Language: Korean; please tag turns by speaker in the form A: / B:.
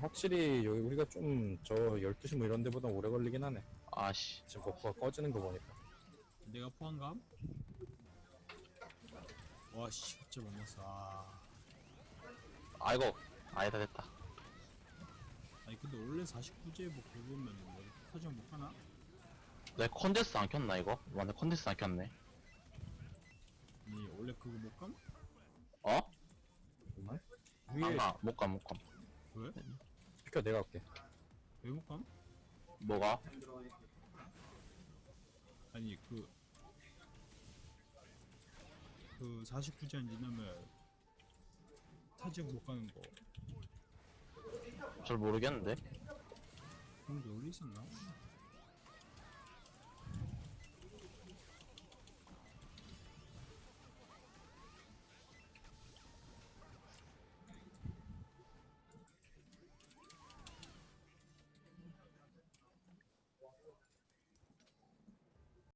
A: 음, 확실히 여기 우리가 좀 저 12시 뭐 이런 데보다 오래 걸리긴 하네.
B: 아씨
A: 지금 버퍼가 꺼지는 거 보니까.
C: 내가 포함감? 와씨 진짜 만났어 아
B: 아이고 아니다 됐다
C: 아니 근데 원래 49제 뭐 긁으면 뭐 터정 못 하나?
B: 내 컨데스 안 켰나 이거? 완전 컨데스 안 켰네
C: 아니 원래 그거 못 감?
B: 어?
A: 정말? 위에
B: 안가 못가 못가
C: 왜?
A: 스피커 내가 할게.
C: 왜못 감?
B: 뭐가?
C: 아니 그... 그 49제 지나면 타지역 못 가는 거
B: 잘 모르겠는데
C: 그런 게 원래 있었나?